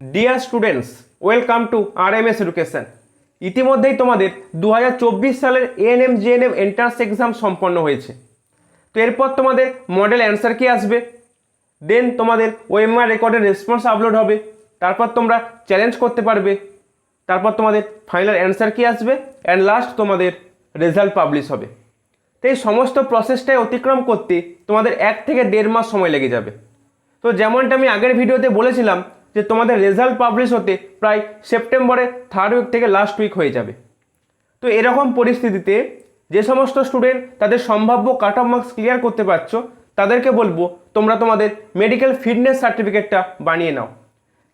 Dear students welcome to R M S education ইতিমধ্যেই তোমাদের দু হাজার চব্বিশ সালের এএনএম জিএনএম এন্ট্রান্স এক্সাম সম্পন্ন হয়েছে। তো এরপর তোমাদের মডেল অ্যান্সার কি আসবে? দেন তোমাদের ওএমআর রেকর্ডের রেসপন্স আপলোড হবে। তারপর তোমরা চ্যালেঞ্জ করতে পারবে। তারপর তোমাদের ফাইনাল অ্যান্সার কি আসবে? অ্যান্ড লাস্ট তোমাদের রেজাল্ট পাবলিশ হবে। তো এই সমস্ত প্রসেসটাই অতিক্রম করতে তোমাদের এক থেকে দেড় মাস সময় লেগে যাবে। তো যেমনটা আমি আগের ভিডিওতে বলেছিলাম যে তোমাদের রেজাল্ট পাবলিশ হতে প্রায় সেপ্টেম্বরের থার্ড উইক থেকে লাস্ট উইক হয়ে যাবে। তো এরকম পরিস্থিতিতে যে সমস্ত স্টুডেন্ট তাদের সম্ভাব্য কাট অফ মার্কস ক্লিয়ার করতে পারছ, তাদেরকে বলব তোমরা তোমাদের মেডিকেল ফিটনেস সার্টিফিকেটটা বানিয়ে নাও।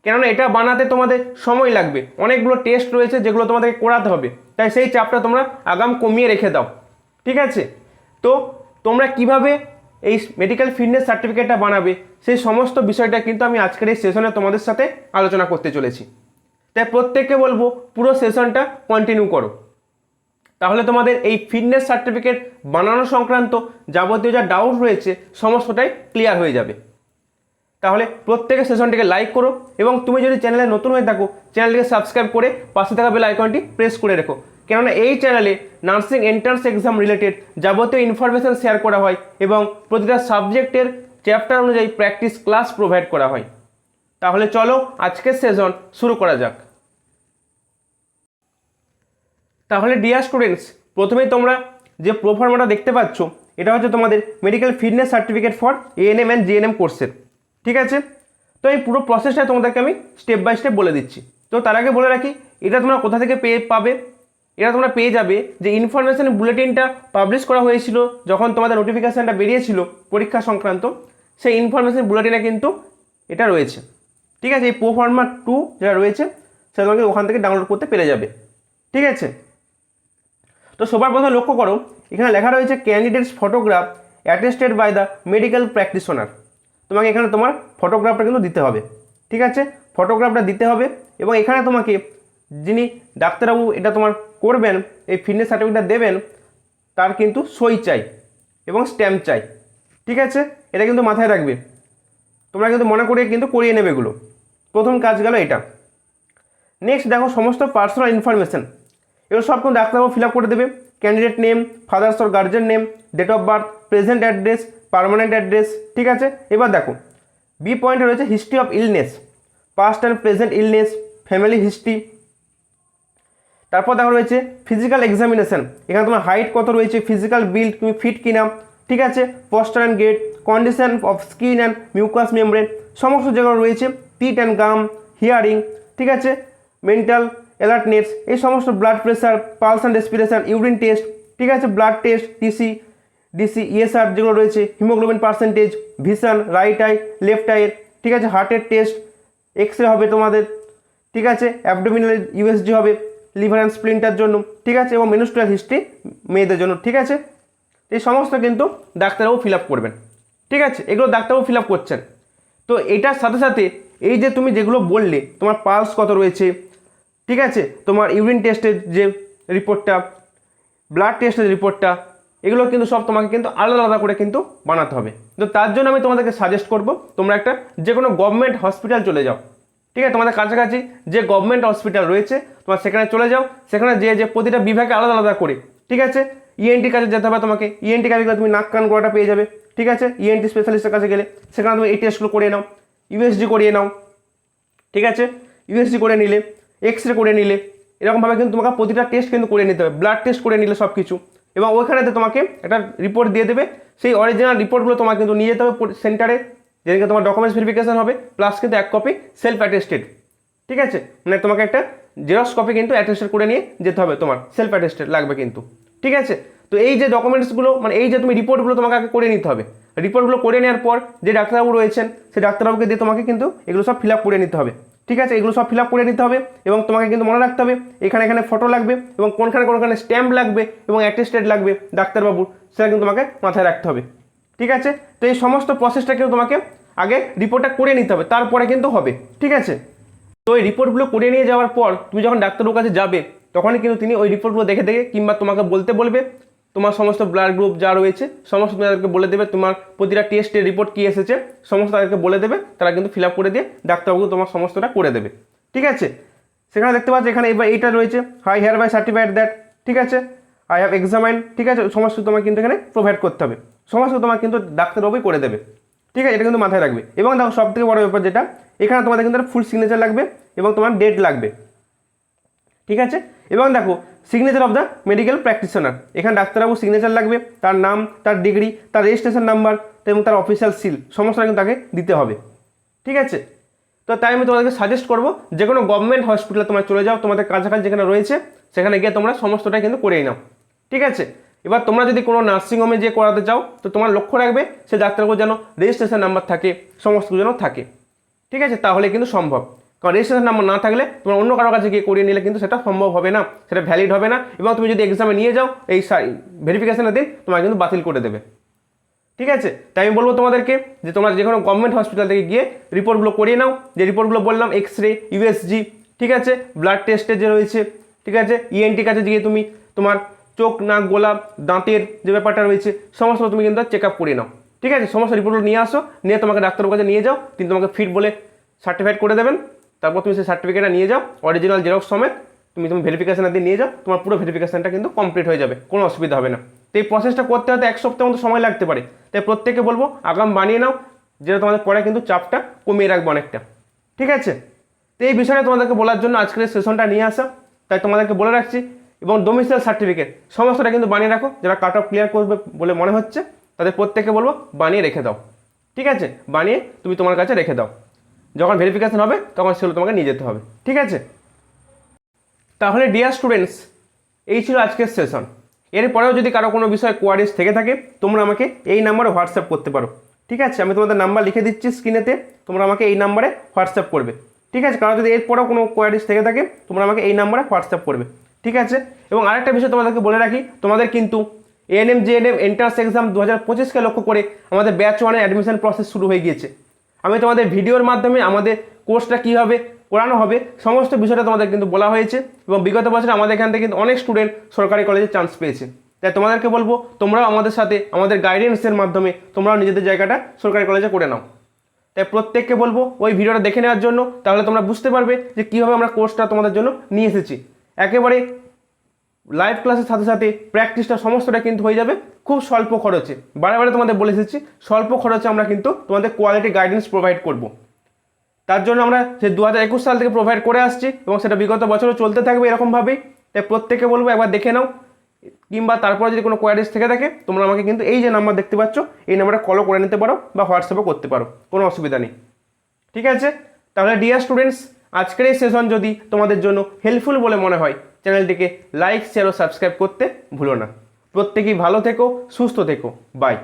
কেননা এটা বানাতে তোমাদের সময় লাগবে। অনেকগুলো টেস্ট রয়েছে যেগুলো তোমাদেরকে করাতে হবে। তাই সেই চাপটা তোমরা আগাম কমিয়ে রেখে দাও। ঠিক আছে? তো তোমরা কীভাবে এই মেডিকেল ফিটনেস সার্টিফিকেটটা বানাবে, সেই সমস্ত বিষয়টা কিন্তু আমি আজকের এই সেশনে তোমাদের সাথে আলোচনা করতে চলেছি। তাই প্রত্যেককে বলব, পুরো সেশনটা কন্টিনিউ করো। তাহলে তোমাদের এই ফিটনেস সার্টিফিকেট বানানো সংক্রান্ত যাবতীয় যা ডাউট রয়েছে, সমস্তটাই ক্লিয়ার হয়ে যাবে। তাহলে প্রত্যেকের সেশনটিকে লাইক করো এবং তুমি যদি চ্যানেলে নতুন হয়ে থাকো চ্যানেলটিকে সাবস্ক্রাইব করে পাশে থাকা বেল আইকনটি প্রেস করে রেখো। কেননা এই চ্যানেলে নার্সিং এন্ট্রান্স এক্সাম রিলেটেড যাবতীয় ইনফরমেশন শেয়ার করা হয় এবং প্রতিটা সাবজেক্টের চ্যাপ্টার অনুযায়ী প্র্যাকটিস ক্লাস প্রোভাইড করা হয়। তাহলে চলো আজকের সেশন শুরু করা যাক। তাহলে ডিয়ার স্টুডেন্টস প্রথমেই তোমরা যে প্রোফার্মাটা দেখতে পাচ্ছ, এটা হচ্ছে তোমাদের medical fitness certificate for ANM and GNM কোর্সের ঠিক আছে? তো এই পুরো প্রসেসটা তোমাদেরকে আমি স্টেপ বাই স্টেপ বলে দিচ্ছি। তো তার আগে বলে রাখি, এটা তোমরা কোথা থেকে পেয়ে, পাবে? এটা তোমরা পেয়ে যাবে যে ইনফরমেশন বুলেটিনটা পাবলিশ করা হয়েছিল যখন তোমাদের নোটিফিকেশানটা বেরিয়েছিল পরীক্ষা সংক্রান্ত, সেই ইনফরমেশন বুলেটিনে কিন্তু এটা রয়েছে। ঠিক আছে? এই প্রোফার্মা টু যেটা রয়েছে, সেটা তোমাকে ওখান থেকে ডাউনলোড করতে পেরে যাবে। ঠিক আছে? তো সবার প্রথমে লক্ষ্য করো, এখানে লেখা রয়েছে candidate's photograph attested by the medical practitioner তোমাকে এখানে তোমার ফটোগ্রাফটা কিন্তু দিতে হবে। ঠিক আছে? ফটোগ্রাফটা দিতে হবে এবং এখানে তোমাকে যিনি ডাক্তারবাবু এটা তোমার করবেন, এই ফিটনেস সার্টিফিকেটটা দেবেন, তার কিন্তু সই চাই এবং স্ট্যাম্প চাই। ঠিক আছে? এটা কিন্তু মাথায় রাখবে। তোমরা কিন্তু মনে করে কিন্তু করিয়ে নেবে এগুলো। প্রথম কাজ গেল এটা। নেক্সট দেখো সমস্ত পার্সোনাল ইনফরমেশান এগুলো সব কিন্তু ডাক্তারবাবু ফিল আপ করে দেবে। Candidate name father's or guardian name date of birth present address permanent address ঠিক আছে? এবার দেখো। বি পয়েন্টে রয়েছে history of illness past and present illness family history তারপর দেখো রয়েছে ফিজিক্যাল এক্সামিনেশন এখানে তোমার হাইট কত রয়েছে ফিজিক্যাল বিল্ড তুমি ফিট কিনা, ঠিক আছে? Posture and gait condition of skin and mucous membrane সমস্ত যেগুলো রয়েছে টিট অ্যান্ড গাম হিয়ারিং ঠিক আছে? মেন্টাল অ্যালার্টনেস এই সমস্ত blood pressure pulse and respiration urine test ঠিক আছে? Blood test TC DC ESR যেগুলো রয়েছে haemoglobin percentage vision right eye left আইয়ের ঠিক আছে? হার্টের টেস্ট এক্স রে হবে তোমাদের, ঠিক আছে? অ্যাবডোমিনাল ইউএসজি হবে লিভার অ্যান্ড স্প্লিন্টার জন্য, ঠিক আছে, এবং মেনুস্ট্রাল হিস্ট্রি মেয়েদের জন্য, ঠিক আছে? এই সমস্ত কিন্তু ডাক্তারবাবু ফিল আপ করবেন, ঠিক আছে? এগুলো ডাক্তারবাবু ফিল আপ করছেন। তো এটার সাথে সাথে এই যে তুমি যেগুলো বললে, তোমার পালস কত রয়েছে, ঠিক আছে? তোমার ইউরিন টেস্টের যে রিপোর্টটা, ব্লাড টেস্টের রিপোর্টটা, এগুলো কিন্তু সব তোমাকে কিন্তু আলাদা আলাদা করে কিন্তু বানাতে হবে। তো তার জন্য আমি তোমাদেরকে সাজেস্ট করব, তোমরা একটা যে কোনো গভর্নমেন্ট হসপিটাল চলে যাও। ঠিক আছে, তোমাদের কাছাকাছি যে গভর্নমেন্ট হসপিটাল রয়েছে, তোমার সেখানে চলে যাও, সেখানে যে যে প্রতিটা বিভাগে আলাদা আলাদা করে, ঠিক আছে? ইএনটি কাছে যেতে হবে তোমাকে ইএনটি কাছে গেলে তুমি নাক কান গোড়াটা পেয়ে যাবে, ঠিক আছে? ইএনটি স্পেশালিস্টের কাছে গেলে, সেখানে তুমি এই টেস্টগুলো করিয়ে নাও ইউএসজি করিয়ে নাও, ঠিক আছে? ইউএসজি করে নিলে এক্স রে করে নিলে, এরকমভাবে কিন্তু তোমাকে প্রতিটা টেস্ট কিন্তু করে নিতে হবে ব্লাড টেস্ট করে নিলে সব কিছু এবং ওইখানেতে তোমাকে একটা রিপোর্ট দিয়ে দেবে, সেই অরিজিনাল রিপোর্টগুলো তোমাকে কিন্তু নিয়ে যেতে হবে সেন্টারে যেদিকে তোমার ডকুমেন্টস ভেরিফিকেশন হবে প্লাস কিন্তু এক কপি সেলফ অ্যাটেস্টেড ঠিক আছে? মানে তোমাকে একটা জেরক্স কপি কিন্তু অ্যাটেস্টেড করে নিয়ে যেতে হবে তোমার। সেলফ অ্যাটেস্টেড লাগবে কিন্তু। ঠিক আছে? তো এই যে ডকুমেন্টসগুলো মানে এই যে তুমি রিপোর্টগুলো তোমাকে আগে করে নিতে হবে। রিপোর্টগুলো করে নেওয়ার পর যে ডাক্তারবাবু রয়েছেন সেই ডাক্তারবাবুকে দিয়ে তোমাকে কিন্তু এগুলো সব ফিল আপ করে নিতে হবে। ঠিক আছে? এগুলো সব ফিল আপ করে নিতে হবে এবং তোমাকে কিন্তু মনে রাখতে হবে, এখানে এখানে ফটো লাগবে এবং কোনখানে কোনখানে স্ট্যাম্প লাগবে এবং অ্যাটেস্টেড লাগবে ডাক্তারবাবুর, সেটা কিন্তু তোমাকে মাথায় রাখতে হবে। ঠিক আছে? তো এই সমস্ত প্রসেসটা কিন্তু তোমাকে আগে রিপোর্টটা করে নিতে হবে, তারপরে কিন্তু হবে, ঠিক আছে? তো এই রিপোর্টগুলো করে নিয়ে যাওয়ার পর তুমি যখন ডাক্তারবাবুর কাছে যাবে, তখনই কিন্তু তিনি ওই রিপোর্টগুলো দেখে দেখে কিংবা তোমাকে বলতে বলবে, তোমার সমস্ত ব্লাড গ্রুপ যা রয়েছে, সমস্ত তাদেরকে বলে দেবে তোমার প্রতিটা টেস্টের রিপোর্ট কী এসেছে, সমস্ত তাদেরকে বলে দেবে, তারা কিন্তু ফিল আপ করে দিয়ে ডাক্তারবাবু তোমার সমস্তটা করে দেবে, ঠিক আছে? সেখানে দেখতে পাচ্ছ এখানে এবার এইটা রয়েছে I hereby certified that ঠিক আছে? আই হ্যাভ এক্সামাইন ঠিক আছে? সমস্ত তোমাকে কিন্তু এখানে প্রোভাইড করতে হবে। সমস্ত তোমার কিন্তু ডাক্তারবাবুই করে দেবে। ঠিক আছে? এটা কিন্তু মাথায় রাখবে। এবং দেখো সব থেকে বড় ব্যাপার যেটা, এখানে তোমাদের কিন্তু ফুল সিগনেচার লাগবে এবং তোমার ডেট লাগবে। ঠিক আছে? এবং দেখো signature of the medical practitioner এখানে ডাক্তারবাবু সিগনেচার লাগবে, তার নাম, তার ডিগ্রি তার রেজিস্ট্রেশন নাম্বার এবং তার অফিসিয়াল সিল সমস্তটা কিন্তু তাকে দিতে হবে। ঠিক আছে? তো তাই আমি তোমাদেরকে সাজেস্ট করব যে কোনো গভর্নমেন্ট হসপিটালে তোমরা চলে যাও, তোমাদের কাছাকাছি যেখানে রয়েছে, সেখানে গিয়ে তোমরা সমস্তটাই কিন্তু করেই নাও। ঠিক আছে? এবার তোমরা যদি কোনো নার্সিংহোমে যে করাতে চাও, তো তোমার লক্ষ্য রাখবে, সে ডাক্তারবাবু যেন রেজিস্ট্রেশন নাম্বার থাকে, সমস্ত যেন থাকে। ঠিক আছে? তাহলে কিন্তু সম্ভব। কারণ রেজিস্ট্রেশন নাম্বার না থাকলে তোমার অন্য কারও কাছে গিয়ে করিয়ে নিলে কিন্তু সেটা সম্ভব হবে না, সেটা ভ্যালিড হবে না, এবং তুমি যদি এক্সামে নিয়ে যাও, এই ভেরিফিকেশনের দিন তোমাকে কিন্তু বাতিল করে দেবে। ঠিক আছে? তাই আমি বলব তোমাদেরকে যে তোমরা যে কোনো গভর্নমেন্ট হসপিটাল থেকে গিয়ে রিপোর্টগুলো করিয়ে নাও। যে রিপোর্টগুলো বললাম এক্স রে ইউএসজি ঠিক আছে? ব্লাড টেস্টের যে রয়েছে, ঠিক আছে? ইএনটির কাছে গিয়ে তুমি তোমার চোখ, নাক গোলাপ দাঁতের যে ব্যাপারটা রয়েছে, সমস্ত তুমি কিন্তু চেক আপ করে নাও। ঠিক আছে? সমস্ত রিপোর্টগুলো নিয়ে আসো, নিয়ে তোমাকে ডাক্তারের কাছে নিয়ে যাও। তিনি তোমাকে ফিট বলে সার্টিফাইড করে দেবেন। তারপর তুমি সেই সার্টিফিকেটটা নিয়ে যাও। অরিজিনাল জেরক্স সমেত তুমি তুমি ভেরিফিকেশানের দিয়ে নিয়ে যাও। তোমার পুরো ভেরিফিকেশানটা কিন্তু কমপ্লিট হয়ে যাবে। কোনো অসুবিধা হবে না। তো এই প্রসেসটা করতে হতে এক সপ্তাহ মতো সময় লাগতে পারে। তাই প্রত্যেকে বলব আগাম বানিয়ে নাও, যেটা তোমাদের পরে কিন্তু চাপটা কমিয়ে রাখবে অনেকটা। ঠিক আছে? তো এই বিষয়ে তোমাদেরকে বলার জন্য আজকের সেশনটা নিয়ে আসা। তাই তোমাদেরকে বলে রাখছি, এবং ডোমিসাইল সার্টিফিকেট সমস্তটা কিন্তু বানিয়ে রাখো, যারা কাট অফ ক্লিয়ার করবে বলে মনে হচ্ছে, তাদের প্রত্যেকে বলব বানিয়ে রেখে দাও। ঠিক আছে? বানিয়ে তুমি তোমার কাছে রেখে দাও। যখন ভেরিফিকেশন হবে, তখন সেগুলো তোমাকে নিয়ে যেতে হবে। ঠিক আছে? তাহলে ডিয়ার স্টুডেন্টস এই ছিল আজকের সেশন এরপরেও যদি কারও কোনো বিষয়ে কোয়ারিজ থেকে থাকে, তোমরা আমাকে এই নাম্বারে হোয়াটসঅ্যাপ করতে পারো। ঠিক আছে? আমি তোমাদের নাম্বার লিখে দিচ্ছি স্ক্রিনেতে তোমরা আমাকে এই নাম্বারে হোয়াটসঅ্যাপ করবে। ঠিক আছে? কারও যদি এরপরেও কোনো কোয়ারিজ থেকে থাকে, তোমরা আমাকে এই নাম্বারে হোয়াটসঅ্যাপ করবে। ঠিক আছে? এবং আরেকটা বিষয় তোমাদেরকে বলে রাখি, তোমাদের কিন্তু এএনএম জেএনএম এন্ট্রান্স এক্সাম দু হাজার পঁচিশকে লক্ষ্য করে আমাদের ব্যাচ ওয়ানের অ্যাডমিশন প্রসেস শুরু হয়ে গিয়েছে। আমি তোমাদের ভিডিওর মাধ্যমে আমাদের কোর্সটা কীভাবে করানো হবে। সমস্ত বিষয়টা তোমাদের কিন্তু বলা হয়েছে এবং বিগত বছরে আমাদের এখান থেকে কিন্তু অনেক স্টুডেন্ট সরকারি কলেজে চান্স পেয়েছে। তাই তোমাদেরকে বলব, তোমরাও আমাদের সাথে, আমাদের গাইডেন্সের মাধ্যমে তোমরাও নিজেদের জায়গাটা সরকারি কলেজে করে নাও। তাই প্রত্যেককে বলব, ওই ভিডিওটা দেখে নেওয়ার জন্য তাহলে তোমরা বুঝতে পারবে যে কীভাবে আমরা কোর্সটা তোমাদের জন্য নিয়ে এসেছি। একেবারে লাইভ ক্লাসের সাথে সাথে প্র্যাকটিসটা সমস্তটা কিন্তু হয়ে যাবে খুব স্বল্প খরচে। বারে বারে তোমাদের বলে এসেছি, স্বল্প খরচে আমরা কিন্তু তোমাদের কোয়ালিটি গাইডেন্স প্রোভাইড করব। তার জন্য আমরা সে দু হাজার একুশ সাল থেকে প্রোভাইড করে আসছি এবং সেটা বিগত বছরও চলতে থাকবে এরকমভাবেই। তাই প্রত্যেকে বলব একবার দেখে নাও, কিংবা তারপরে যদি কোনো কোয়ারিজ থেকে থাকে তোমরা আমাকে কিন্তু এই যে নাম্বার দেখতে পাচ্ছ, এই নাম্বারে কলও করে নিতে পারো বা হোয়াটসঅ্যাপও করতে পারো, কোনো অসুবিধা নেই। ঠিক আছে? তাহলে ডিয়ার স্টুডেন্টস আজকের এই সেশন যদি তোমাদের জন্য হেল্পফুল বলে মনে হয়, চ্যানেলটিকে লাইক শেয়ার ও সাবস্ক্রাইব করতে ভুলো না। প্রত্যেকেই ভালো থেকো, সুস্থ থেকো। বাই